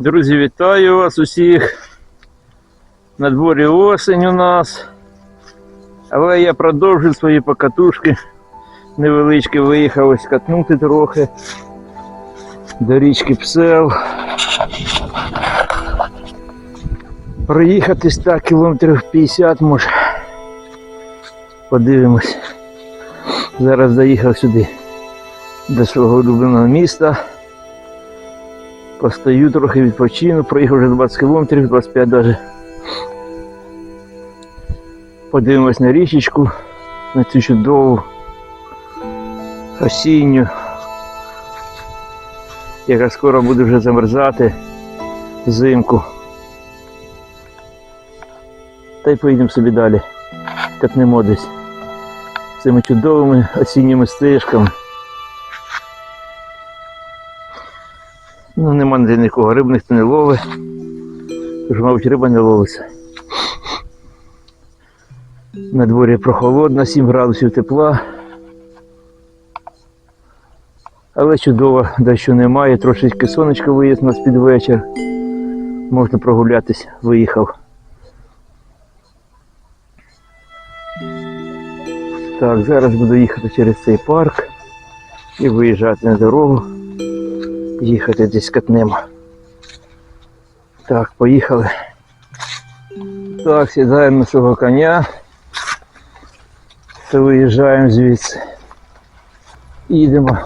Друзі, вітаю вас усіх. На дворі осень у нас. Але я продовжую свої покатушки. Невеличкі виїхав ось катнути трохи. До річки Псел. Проїхатись так кілометрів 50 може. Подивимось. Зараз доїхав сюди до свого улюбленого міста. Постою трохи відпочину, проїхав вже 20 кілометрів, 25 навіть. Подивимось на річечку, на цю чудову осінню, яка скоро буде вже замерзати взимку. Та й поїдемо собі далі, катнемо десь цими чудовими осінніми стежками. Ну, нема ніде нікого, риб ніхто не ловить. Тож, мабуть, риба не ловиться. На дворі прохолодно, 7 градусів тепла. Але чудово, дощу немає, трошечки сонечко виїзд нас під вечір. Можна прогулятись, виїхав. Так, зараз буду їхати через цей парк і виїжджати на дорогу їхати десь катнемо. Так, поїхали. Так, сідаємо на свого коня. Та виїжджаємо звідси. Їдемо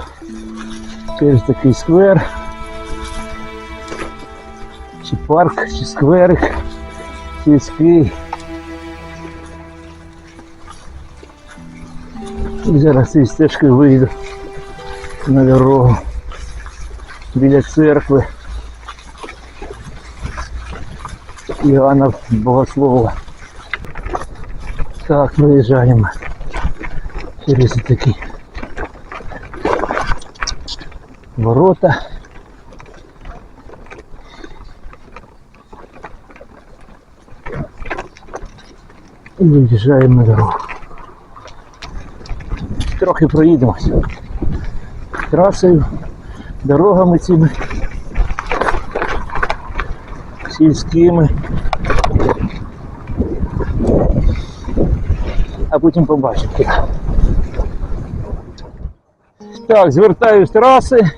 через такий сквер. Чи парк, чи скверик сільський. І зараз цією стежкою вийду на дорогу біля церкви Іоанна Богослова. Так, виїжджаємо через такі ворота. І виїжджаємо на дорогу. Трохи проїдемося трасою дорогами цими сільськими. А потім побачимо. Так, звертаю з траси.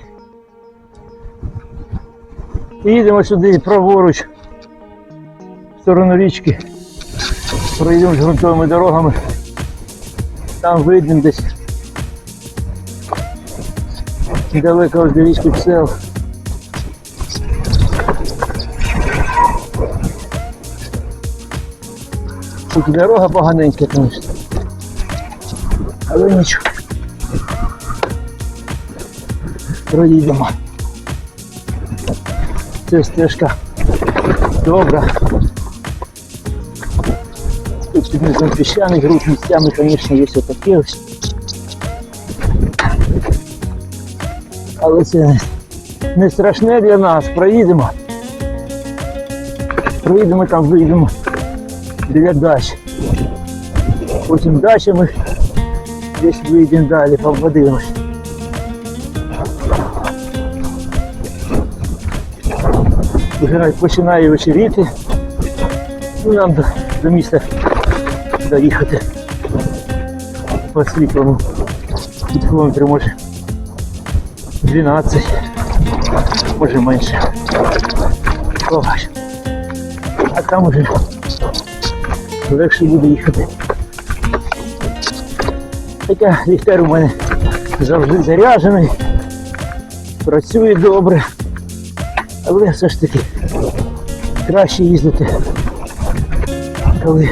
І їдемо сюди праворуч в сторону річки. Проїдемо з ґрунтовими дорогами. Там видно десь недалеко від річки Псел. Тут дорога поганенька, звісно. Але нічого. Проїдемо. Це стежка добра. Тут піщаний груд місцями, звісно, є отаке ось. Але це не, не страшне для нас. Проїдемо. Проїдемо там, вийдемо біля дач. Потім дачі ми десь вийдемо далі, подивимось. Починає вечеріти. Ну, нам до, до міста доїхати по світлому. Від кілометрів може 12, може менше. Побач. А там уже легше буде їхати. Хоча ліхтар у мене завжди заряджений, працює добре, але все ж таки краще їздити, коли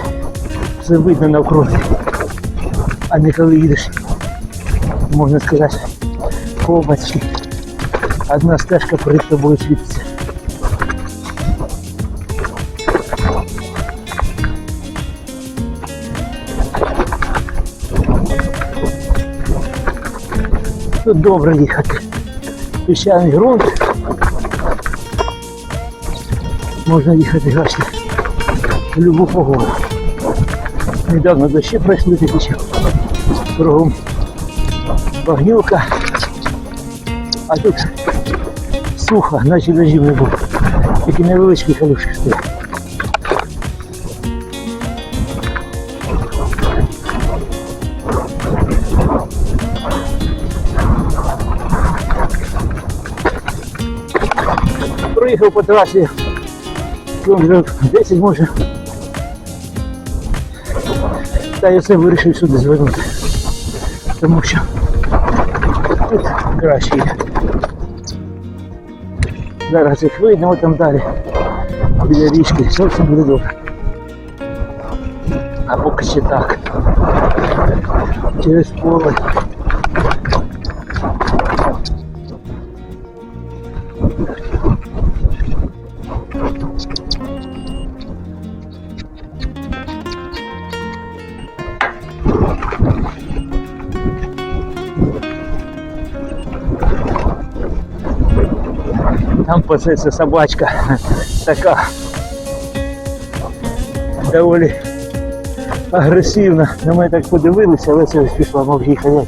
все видно навкруги, а не коли їдеш, можна сказати, кобачки. Одна стежка перед тобою світиться. Тут добре їхати. Піщаний ґрунт. Можна їхати гашти в любу погоду. Недавно дощі пройшли такі кругом багнюка. А тут сухо, наче дождів не було. Такі невеличкі калюшки стоять. Проїхав по трасі кілометрів 10 може. Та я все вирішив сюди звернути. Тому що тут краще. Зараз їх вийдемо там далі. Біля річки, зовсім буде добре. А поки ще так. Через поле. Пасеться собачка така доволі агресивна. На мене так подивилися, але це пішла, мов їхати.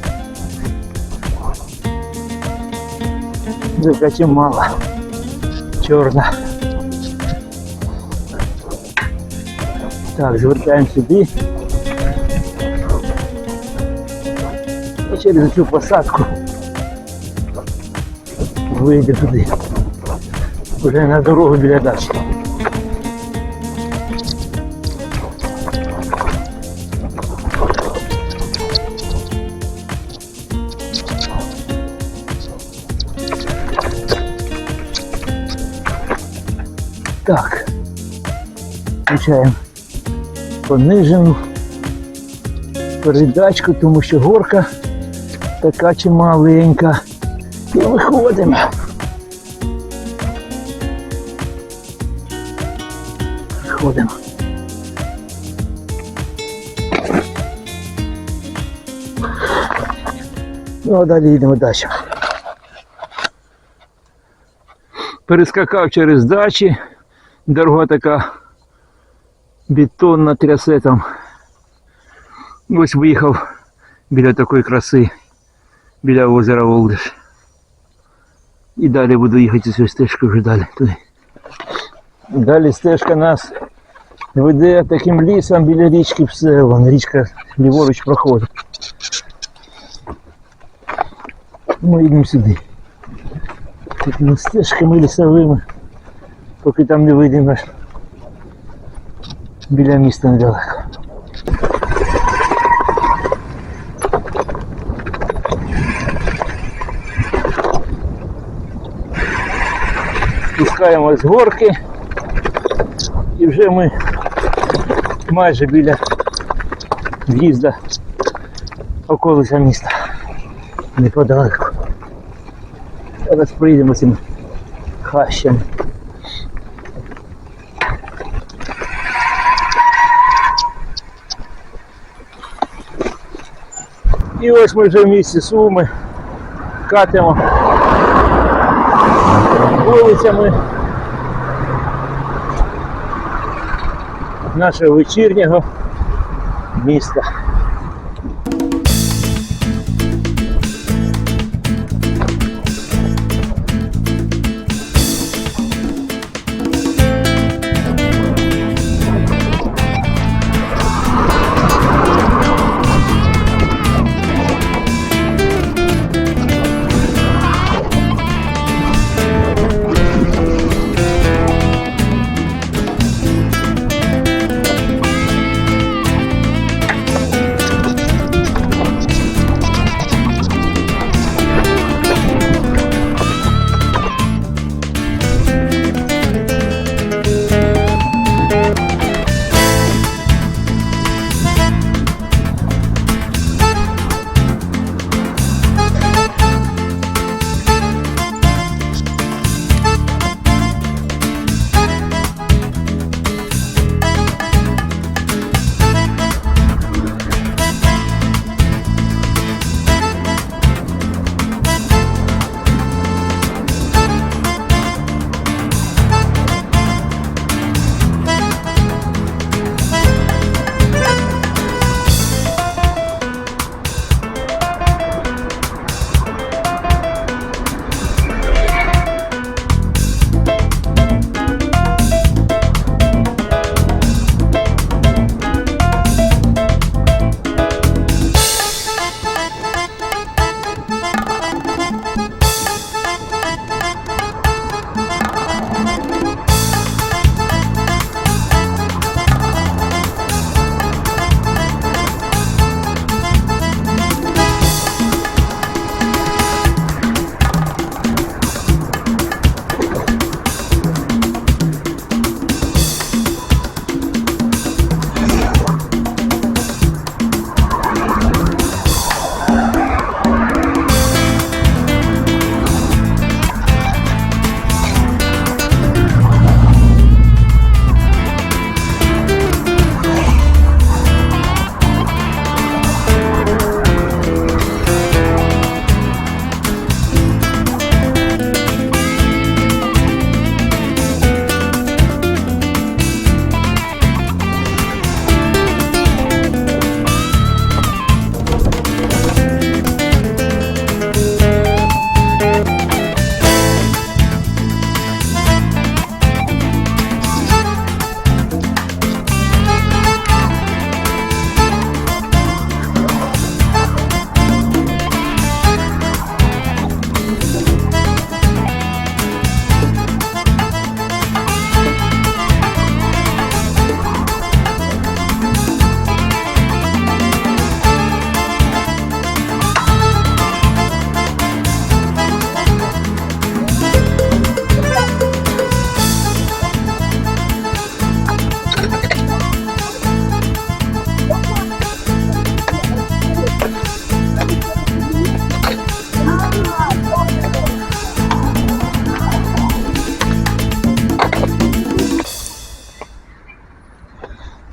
Така чимала. Чорна. Так, звертаємо сюди. І через цю посадку вийде туди. Уже на дорогу біля дачі. Так. Включаємо понижену передачку, тому що горка така чималенька. І виходимо. Виходимо. Ну, а далі йдемо далі. Перескакав через дачі. Дорога така бетонна трясе там. Ось виїхав біля такої краси, біля озера Волдиш. І далі буду їхати цією стежкою вже далі туди. Далі стежка нас веде таким лісом біля річки все. Вон річка ліворуч проходить. Ми йдемо сюди. Такими стежками лісовими, поки там не вийдемо аж біля міста недалеко. Спускаємо з горки і вже ми майже біля в'їзда околиця міста. Неподалеку. Зараз приїдемо цим хащем. І ось ми вже в місті Суми катимо вулицями нашого вечірнього міста.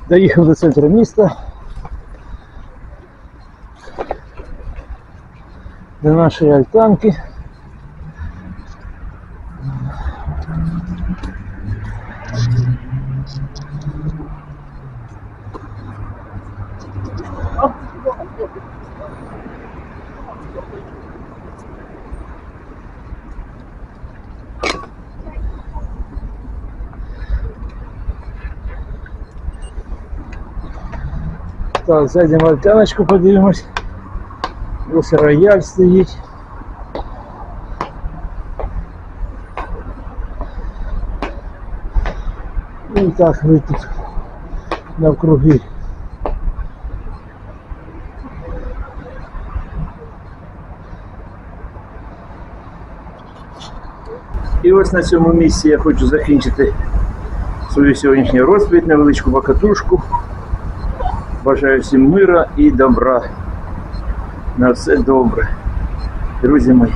Доїхав до центру міста. До нашої альтанки. Так, зайдемо в альтаночку, подивимось. Ось рояль стоїть. І так ви тут навкруги. І ось на цьому місці я хочу закінчити свою сьогоднішню розповідь, невеличку покатушку. Бажаю всім мира і добра. На все добре. Друзі мої.